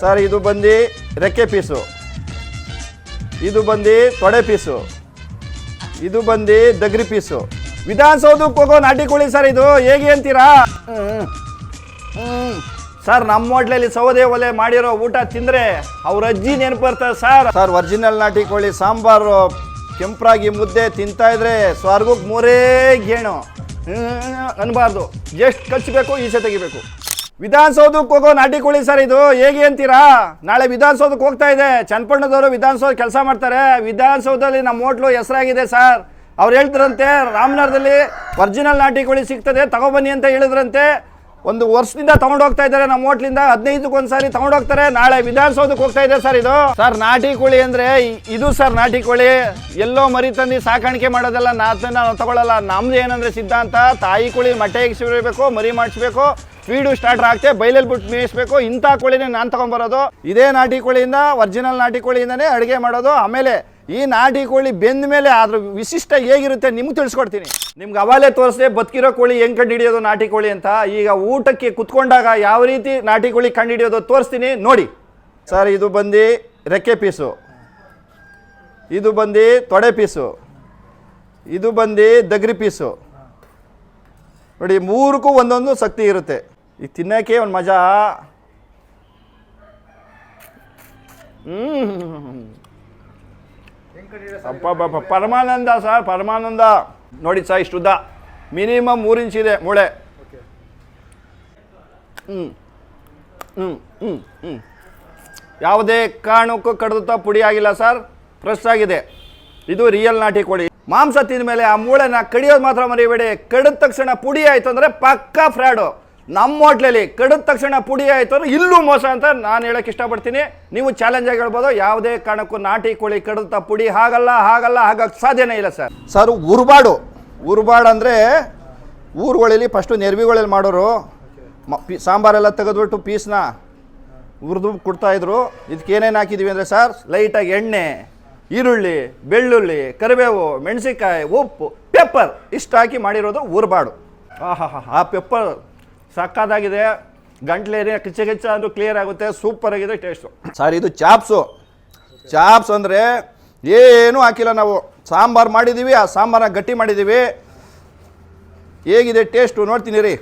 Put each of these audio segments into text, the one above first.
Sir ಇದು ಬಂದು ರೆಕ್ಕೆ ಪೀಸು. ಇದು ಬಂದು ತೊಡೆ ಪೀಸು. ಇದು ಬಂದು ದಗ್ರಿ ಪೀಸು. ವಿಧಾನಸೌಧಕ್ಕೆ ಹೋಗೋ ನಾಟಿ ಕೋಳಿ ಸರ್ ಇದು ಹೇಗೆ ಅಂತೀರಾ. ಸರ್ ನಮ್ಮ ಹೋಟ್ಲಲ್ಲಿ ಸೌದೆ ಒಲೆ ಮಾಡಿರೋ ಊಟ ತಿಂದ್ರೆ ಅವ್ರ ಅಜ್ಜಿ ನೆನಪು ಬರ್ತದೆ ಸರ್ ಸರ್ ಒರಿಜಿನಲ್ ನಾಟಿ ಕೋಳಿ ಸಾಂಬಾರು ಕೆಂಪ್ರಾಗಿ ಮುದ್ದೆ ತಿಂತಾ ಇದ್ರೆ ಸ್ವರ್ಗಕ್ಕೆ ಮೂರೇ ಗೇಣು. ಅನ್ಬಾರ್ದು. ಎಷ್ಟು ಕಚ್ಚಬೇಕು ಈಸೆ ತೆಗಿಬೇಕು. ವಿಧಾನಸೌಧಕ್ಕೆ ಹೋಗೋ ನಾಟಿ ಕೋಳಿ ಸರ್ ಇದು. ಹೇಗೆ ಅಂತೀರಾ? ನಾಳೆ ವಿಧಾನಸೌಧಕ್ಕೆ ಹೋಗ್ತಾ ಇದೆ. ಚನ್ನಪಟ್ಟಣದವರು ವಿಧಾನಸೌಧ ಕೆಲಸ ಮಾಡ್ತಾರೆ. ವಿಧಾನಸೌಧದಲ್ಲಿ ನಮ್ಮ ಹೋಟ್ಲು ಹೆಸರಾಗಿದೆ ಸರ್. ಅವ್ರು ಹೇಳ್ತಾರಂತೆ ರಾಮನಗರದಲ್ಲಿ ಒರಿಜಿನಲ್ ನಾಟಿ ಕೋಳಿ ಸಿಗ್ತದೆ, ತಗೊಬನ್ನಿ ಅಂತ ಹೇಳಿದ್ರಂತೆ. ಒಂದು ವರ್ಷದಿಂದ ಹೋಗ್ತಾ ಇದ್ದಾರೆ ನಮ್ಮ ಹೋಟ್ಲಿಂದ ಹದಿನೈದಕ್ಕೆ ಒಂದ್ಸಾರಿ ಹೋಗ್ತಾರೆ ನಾಳೆ ವಿಧಾನಸೌಧಕ್ಕೆ ಹೋಗ್ತಾ ಇದೆ ಸರ್ ಇದು. ಸರ್, ನಾಟಿ ಕೋಳಿ ಅಂದ್ರೆ ಇದು ಸರ್ ನಾಟಿ ಕೋಳಿ. ಎಲ್ಲೋ ಮರಿ ತಂದು ಸಾಕಾಣಿಕೆ ಮಾಡೋದಲ್ಲ ನಾ ಅದನ್ನ ನಾವು ತಗೊಳ್ಳಲ್ಲ ನಮ್ದು ಏನಂದ್ರೆ ಸಿದ್ಧಾಂತ, ತಾಯಿ ಕೋಳಿ ಮಟ್ಟೆಗೆ ಸಿಗಬೇಕು ಮರಿ ಮಾಡಿಸ್ಬೇಕು. ಫೀಡು ಸ್ಟಾರ್ಟರ್ ಆಗ್ತೆ ಬೈಲಲ್ಲಿ ಬಿಟ್ಟು ಮೇಯಿಸ್ಬೇಕು. ಇಂಥ ಕೋಳಿನೇ ನಾನು ತಗೊಂಬರೋದು. ಇದೇ ನಾಟಿ ಕೋಳಿಯಿಂದ ಒರಿಜಿನಲ್ ನಾಟಿ ಕೋಳಿಯಿಂದನೇ ಅಡುಗೆ ಮಾಡೋದು. ಆಮೇಲೆ ಈ ನಾಟಿ ಕೋಳಿ ಬೆಂದ ಮೇಲೆ ಅದ್ರ ವಿಶಿಷ್ಟ ಹೇಗಿರುತ್ತೆ ನಿಮ್ಗೆ ತಿಳಿಸ್ಕೊಡ್ತೀನಿ. ನಿಮ್ಗೆ ಅವಾಲೇ ತೋರಿಸ್ದೆ ಬದುಕಿರೋ ಕೋಳಿ ಹೆಂಗ್ ಕಂಡುಹಿಡಿಯೋದು ನಾಟಿ ಕೋಳಿ ಅಂತ, ಈಗ ಊಟಕ್ಕೆ ಕುತ್ಕೊಂಡಾಗ ಯಾವ ರೀತಿ ನಾಟಿ ಕೋಳಿ ಕಂಡುಹಿಡಿಯೋದು ತೋರಿಸ್ತೀನಿ ನೋಡಿ. ಸರ್ ಇದು ಬಂದು ರೆಕ್ಕೆ ಪೀಸು. ಇದು ಬಂದು ತೊಡೆ ಪೀಸು. ಇದು ಬಂದು ದಗ್ರಿ ಪೀಸು. ನೋಡಿ, ಮೂರಕ್ಕೂ ಒಂದೊಂದು ಶಕ್ತಿ ಇರುತ್ತೆ. ಈ ತಿನ್ನೋಕ್ಕೆ ಒಂದು ಮಜಾ. ಅಪ್ಪಬ್ಬ ಪರಮಾನಂದ ಸರ್, ಪರಮಾನಂದ. ನೋಡಿ ಸರ್, ಇಷ್ಟು ಉದ್ದ. ಮಿನಿಮಮ್ ಮೂರು ಇಂಚ್ ಇದೆ ಮೂಳೆ. ಹ್ಞೂ ಹ್ಞೂ ಹ್ಞೂ ಹ್ಞೂ ಯಾವುದೇ ಕಾರಣಕ್ಕೂ ಕಡ್ದುತ್ತ ಪುಡಿ ಆಗಿಲ್ಲ ಸರ್. ಫ್ರೆಶ್ ಆಗಿದೆ. ಇದು ರಿಯಲ್ ನಾಟಿ ಕೋಳಿ. ಮಾಂಸ ತಿಂದ ಮೇಲೆ ಆ ಮೂಳೆನ ಕಡಿಯೋದು ಮಾತ್ರ ಮರಿಬೇಡಿ. ಕಡಿದ ತಕ್ಷಣ ಪುಡಿ ಆಯ್ತು ಅಂದರೆ ಪಕ್ಕಾ ಫ್ರಾಡು. ನಮ್ಮ ಹೋಟ್ಲಲ್ಲಿ ಕಡಿದ ತಕ್ಷಣ ಪುಡಿ ಆಯಿತು ಅಂದ್ರೆ ಇಲ್ಲೂ ಮೋಸ ಅಂತ ನಾನು ಹೇಳಕ್ಕೆ ಇಷ್ಟಪಡ್ತೀನಿ. ನೀವು ಚಾಲೆಂಜ್ ಆಗಿ ಹೇಳ್ಬೋದು ಯಾವುದೇ ಕಾರಣಕ್ಕೂ ನಾಟಿ ಕೋಳಿ ಕಡಿದ ಪುಡಿ ಹಾಗಲ್ಲ ಹಾಗಲ್ಲ ಹಾಗಕ್ಕೆ ಸಾಧ್ಯನೇ ಇಲ್ಲ ಸರ್. ಸರ್ ಉರ್ಬಾಡು ಉರ್ಬಾಡು ಅಂದರೆ ಊರುಗಳಲ್ಲಿ ಫಸ್ಟು ನೆರವಿಗಳಲ್ಲಿ ಮಾಡೋರು. ಮ- ಪಿ ಸಾಂಬಾರೆಲ್ಲ ತೆಗೆದ್ಬಿಟ್ಟು ಪೀಸ್ನ ಹುರಿದು ಕೊಡ್ತಾಯಿದ್ರು ಇದಕ್ಕೆ ಏನೇನು ಹಾಕಿದ್ದೀವಿ ಅಂದರೆ ಸರ್ ಲೈಟಾಗಿ ಎಣ್ಣೆ ಈರುಳ್ಳಿ ಬೆಳ್ಳುಳ್ಳಿ ಕರಿಬೇವು ಮೆಣಸಿನ್ಕಾಯಿ ಉಪ್ಪು ಪೆಪ್ಪರ್ ಇಷ್ಟು ಹಾಕಿ ಮಾಡಿರೋದು ಊರ್ಬಾಡು. ಆಹಾ ಆ ಪೆಪ್ಪರ್ ಸಕ್ಕತ್ತಾಗಿದೆ. ಗಂಟ್ಲೇರಿ ಕಿಚ್ಚ ಕಿಚ್ಚ ಅಂದ್ರೂ ಕ್ಲಿಯರ್ ಆಗುತ್ತೆ ಸೂಪರ್ ಆಗಿದೆ ಟೇಸ್ಟು ಸರ್ ಇದು ಚಾಪ್ಸು. ಚಾಪ್ಸ್ ಅಂದರೆ ಏನೂ ಹಾಕಿಲ್ಲ ನಾವು. ಸಾಂಬಾರು ಮಾಡಿದ್ದೀವಿ ಆ ಸಾಂಬಾರನ್ನ ಗಟ್ಟಿ ಮಾಡಿದ್ದೀವಿ ಹೇಗಿದೆ ಟೇಸ್ಟು ನೋಡ್ತೀನಿ ರೀ.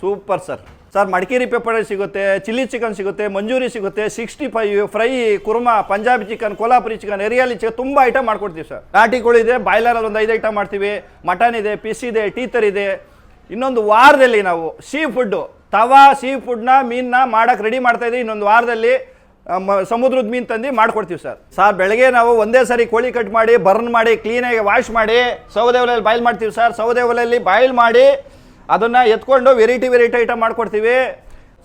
Super sir sir Madikeri pepper ಸಿಗುತ್ತೆ ಚಿಲ್ಲಿ ಚಿಕನ್ ಸಿಗುತ್ತೆ, ಮಂಜೂರಿ ಸಿಗುತ್ತೆ sixty five fry kurma, Punjabi chicken Kolhapuri chicken ಎರಿಯಾಲಿ chicken ತುಂಬ ಐಟಮ್ ಮಾಡ್ಕೊಡ್ತೀವಿ ಸರ್. ನಾಟಿ ಕೋಳಿ ಇದೆ ಬಾಯ್ಲರಲ್ಲಿ ಒಂದು ಐದು ಐಟಮ್ ಮಾಡ್ತೀವಿ. ಮಟನ್ ಇದೆ ಪಿಸ್ ಇದೆ ಟೀತರ್ ಇದೆ. ಇನ್ನೊಂದು ವಾರದಲ್ಲಿ ನಾವು ಸೀ ಫುಡ್ಡು ತವಾ ಸೀ ಫುಡ್ನ ಮೀನನ್ನ ಮಾಡೋಕ್ಕೆ ರೆಡಿ ಮಾಡ್ತಾ ಇದ್ದೀವಿ. ಇನ್ನೊಂದು ವಾರದಲ್ಲಿ ಸಮುದ್ರದ ಮೀನು ತಂದು ಮಾಡ್ಕೊಡ್ತೀವಿ ಸರ್. ಸರ್, ಬೆಳಗ್ಗೆ ನಾವು ಒಂದೇ ಸಾರಿ ಕೋಳಿ ಕಟ್ ಮಾಡಿ ಬರ್ನ್ ಮಾಡಿ ಕ್ಲೀನಾಗಿ ವಾಶ್ ಮಾಡಿ, ಸೌದೆ ಒಲೆಯಲ್ಲಿ ಬಾಯ್ಲ್ ಮಾಡ್ತೀವಿ ಸರ್. ಸೌದೆ ಒಲೆಯಲ್ಲಿ ಬಾಯ್ಲ್ ಮಾಡಿ ಅದನ್ನು ಎತ್ಕೊಂಡು ವೆರೈಟಿ ವೆರೈಟಿ ಐಟಮ್ ಮಾಡಿಕೊಡ್ತೀವಿ.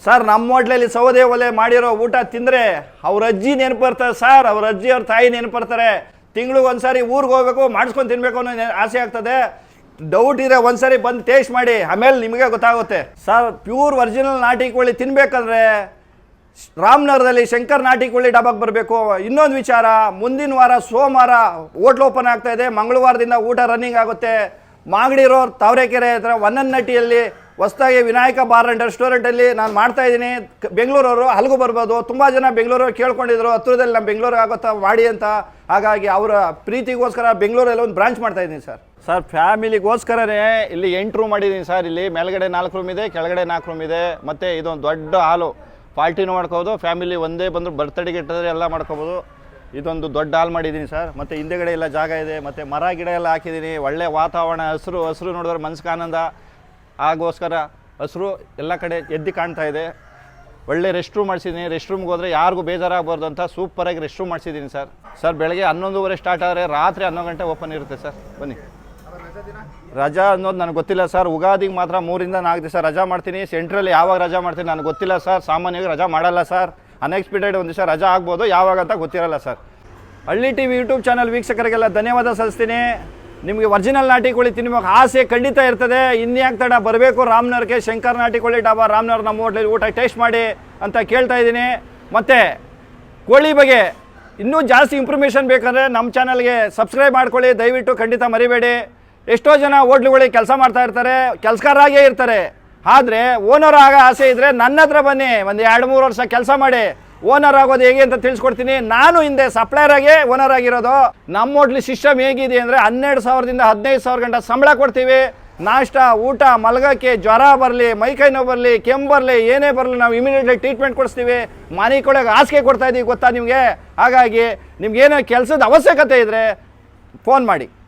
ಸರ್ ನಮ್ಮ ಹೋಟ್ಲಲ್ಲಿ ಸೌದೆ ಒಲೆ ಮಾಡಿರೋ ಊಟ ತಿಂದರೆ ಅವ್ರ ಅಜ್ಜಿ ನೆನಪು ಬರ್ತಾರೆ ಸರ್ ಅವ್ರ ಅಜ್ಜಿ ಅವ್ರ ತಾಯಿ ನೆನಪರ್ತಾರೆ. ತಿಂಗಳಿಗೆ ಒಂದ್ಸಾರಿ ಊರಿಗೆ ಹೋಗ್ಬೇಕು, ಮಾಡಿಸ್ಕೊಂಡು ತಿನ್ಬೇಕು ಅನ್ನೋ ಆಸೆ ಆಗ್ತದೆ. ಡೌಟ್ ಇದ್ರೆ ಒಂದ್ಸರಿ ಬಂದು ಟೇಸ್ಟ್ ಮಾಡಿ, ಆಮೇಲೆ ನಿಮಗೆ ಗೊತ್ತಾಗುತ್ತೆ. ಸರ್ ಪ್ಯೂರ್ ಒರಿಜಿನಲ್ ನಾಟಿ ಕೋಳಿ ತಿನ್ಬೇಕಂದ್ರೆ ರಾಮನಗರದಲ್ಲಿ ಶಂಕರ್ ನಾಟಿ ಕೋಳಿ ಡಾಬಾಗೆ ಬರಬೇಕು. ಇನ್ನೊಂದು ವಿಚಾರ, ಮುಂದಿನ ವಾರ ಸೋಮವಾರ ಹೋಟ್ಲ್ ಓಪನ್ ಆಗ್ತಾ ಇದೆ. ಮಂಗಳವಾರದಿಂದ ಊಟ ರನ್ನಿಂಗ್ ಆಗುತ್ತೆ. ಮಾಗಡಿ ರೋಡ್ ತಾವರೆಕೆರೆ ಹತ್ರ ನಟಿಯಲ್ಲಿ ಹೊಸದಾಗಿ ವಿನಾಯಕ ಬಾರ್ ಆ್ಯಂಡ್ ರೆಸ್ಟೋರೆಂಟಲ್ಲಿ ನಾನು ಮಾಡ್ತಾ ಕ- ಬೆಂಗಳೂರವರು ಅಲ್ಲಿಗೂ ಬರ್ಬೋದು. ತುಂಬ ಜನ ಬೆಂಗಳೂರು ಕೇಳ್ಕೊಂಡಿದ್ರು. ಹತ್ರದಲ್ಲಿ ನಮ್ಮ ಬೆಂಗಳೂರಿಗೆ ಆಗುತ್ತಾ ಮಾಡಿ ಅಂತ. ಹಾಗಾಗಿ ಅವರ ಪ್ರೀತಿಗೋಸ್ಕರ ಬೆಂಗಳೂರಲ್ಲಿ ಒಂದು ಬ್ರಾಂಚ್ ಮಾಡ್ತಾ ಇದ್ದೀನಿ ಸರ್. ಸರ್, ಫ್ಯಾಮಿಲಿಗೋಸ್ಕರನೇ ಇಲ್ಲಿ ಎಂಟು ರೂಮ್ ಮಾಡಿದ್ದೀನಿ ಸರ್. ಇಲ್ಲಿ ಮೇಲ್ಗಡೆ ನಾಲ್ಕು ರೂಮ್ ಇದೆ, ಕೆಳಗಡೆ ನಾಲ್ಕು ರೂಮ್ ಇದೆ. ಮತ್ತು ಇದೊಂದು ದೊಡ್ಡ ಹಾಲು. ಪಾರ್ಟಿನೂ ಮಾಡ್ಕೋಬೋದು. ಫ್ಯಾಮಿಲಿ ಒಂದೇ ಬಂದರೂ ಬರ್ತಡೆಗೆ ಇಟ್ಟಿದ್ರೆ ಎಲ್ಲ ಮಾಡ್ಕೋಬೋದು. ಇದೊಂದು ದೊಡ್ಡ ಹಾಲ್ ಮಾಡಿದ್ದೀನಿ ಸರ್. ಮತ್ತು ಹಿಂದೆಗಡೆ ಎಲ್ಲ ಜಾಗ ಇದೆ. ಮತ್ತು ಮರ, ಗಿಡ ಎಲ್ಲ ಹಾಕಿದ್ದೀನಿ. ಒಳ್ಳೆ ವಾತಾವರಣ, ಹಸಿರು ಹಸಿರು ನೋಡಿದ್ರೆ ಮನ್ಸಿಗೆ ಆನಂದ. ಆಗೋಸ್ಕರ ಹಸಿರು ಎಲ್ಲ ಕಡೆ ಎದ್ದು ಕಾಣ್ತಾ ಇದೆ. ಒಳ್ಳೆ ರೆಸ್ಟ್ ರೂಮ್ ಮಾಡಿಸಿದ್ದೀನಿ. ರೆಸ್ಟ್ ರೂಮ್ಗೆ ಹೋದರೆ ಯಾರಿಗೂ ಬೇಜಾರಾಗಬಾರ್ದು ಅಂತ ಸೂಪರಾಗಿ ರೆಸ್ಟ್ ರೂಮ್ ಮಾಡಿಸಿದ್ದೀನಿ ಸರ್. ಸರ್, ಬೆಳಗ್ಗೆ ಹನ್ನೊಂದುವರೆ ಸ್ಟಾರ್ಟ್ ಆದರೆ ರಾತ್ರಿ ಹನ್ನೊಂದು ಗಂಟೆ ಓಪನ್ ಇರುತ್ತೆ ಸರ್. ಬನ್ನಿ. ರಜಾ ಅನ್ನೋದು ನನಗೆ ಗೊತ್ತಿಲ್ಲ ಸರ್. ಉಗಾದಿಗೆ ಮಾತ್ರ ಮೂರಿಂದ ನಾಲ್ಕು ದಿವಸ ರಜಾ ಮಾಡ್ತೀನಿ. ಸೆಂಟ್ರಲ್ಲಿ ಯಾವಾಗ ರಜಾ ಮಾಡ್ತೀನಿ ನನಗೆ ಗೊತ್ತಿಲ್ಲ ಸರ್. ಸಾಮಾನ್ಯವಾಗಿ ರಜಾ ಮಾಡಲ್ಲ ಸರ್. ಅನ್ಎಕ್ಸ್ಪೆಕ್ಟೆಡ್ ಒಂದು ದಿವಸ ರಜಾ ಆಗ್ಬೋದು, ಯಾವಾಗ ಅಂತ ಗೊತ್ತಿರಲ್ಲ sir. Halli T V YouTube channel ವೀಕ್ಷಕರಿಗೆಲ್ಲ ಧನ್ಯವಾದ ಸಲ್ಲಿಸ್ತೀನಿ. ನಿಮಗೆ ಒರಿಜಿನಲ್ ನಾಟಿ ಕೋಳಿ ತಿನ್ಬೇಕು ಆಸೆ ಖಂಡಿತ ಇರ್ತದೆ. ಇನ್ಯಾಕೆ ತಡ ಬರಬೇಕು ರಾಮನಗರಕ್ಕೆ, ಶಂಕರ್ ನಾಟಿ ಕೋಳಿ ಡಾಬಾ ರಾಮನಗರ ನಮ್ಮ ಹೋಟ್ಲಲ್ಲಿ ಊಟ ಟೇಸ್ಟ್ ಮಾಡಿ ಅಂತ ಕೇಳ್ತಾ ಇದ್ದೀನಿ. ಮತ್ತು ಕೋಳಿ ಬಗ್ಗೆ ಇನ್ನೂ ಜಾಸ್ತಿ ಇಂಪ್ರೂಮೇಷನ್ ಬೇಕಂದರೆ ನಮ್ಮ ಚಾನಲ್ಗೆ ಸಬ್ಸ್ಕ್ರೈಬ್ ಮಾಡ್ಕೊಳ್ಳಿ. ದಯವಿಟ್ಟು ಖಂಡಿತ ಮರಿಬೇಡಿ. ಎಷ್ಟೋ ಜನ ಹೋಟ್ಲುಗಳಿಗೆ ಕೆಲಸ ಮಾಡ್ತಾ ಇರ್ತಾರೆ. ಕೆಲಸಗಾರರಾಗೇ ಇರ್ತಾರೆ. ಆದರೆ ಓನರ್ ಆಗ ಆಸೆ ಇದ್ದರೆ ನನ್ನ ಹತ್ರ ಬನ್ನಿ, ಒಂದು ಎರಡು ಮೂರು ವರ್ಷ ಕೆಲಸ ಮಾಡಿ. ಓನರ್ ಆಗೋದು ಹೇಗೆ ಅಂತ ತಿಳಿಸ್ಕೊಡ್ತೀನಿ. ನಾನು ಹಿಂದೆ ಸಪ್ಲೈರ್ ಆಗಿ ಓನರ್ ಆಗಿರೋದು. ನಮ್ಮ ಹೋಟ್ಲಿ ಸಿಸ್ಟಮ್ ಹೇಗಿದೆ ಅಂದರೆ ಹನ್ನೆರಡು ಸಾವಿರದಿಂದ ಹದಿನೈದು ಸಾವಿರ ಗಂಟೆ ಸಂಬಳ ಕೊಡ್ತೀವಿ. ನಾಷ್ಟ, ಊಟ, ಮಲಗಕ್ಕೆ ಜ್ವರ ಬರಲಿ ಮೈಕೈ ನೋವು ಬರಲಿ, ಕೆಮ್ಮು ಬರಲಿ, ಏನೇ ಬರಲಿ ನಾವು ಇಮಿಡಿಯೇಟ್ಲಿ ಟ್ರೀಟ್ಮೆಂಟ್ ಕೊಡಿಸ್ತೀವಿ. ಮನೆ ಕೊಡೋಕೆ ಹಾಸಿಗೆ ಕೊಡ್ತಾ ಇದ್ದೀವಿ ಗೊತ್ತಾ ನಿಮಗೆ? ಹಾಗಾಗಿ ನಿಮ್ಗೇನೋ ಕೆಲಸದ ಅವಶ್ಯಕತೆ ಇದ್ದರೆ ಫೋನ್ ಮಾಡಿ.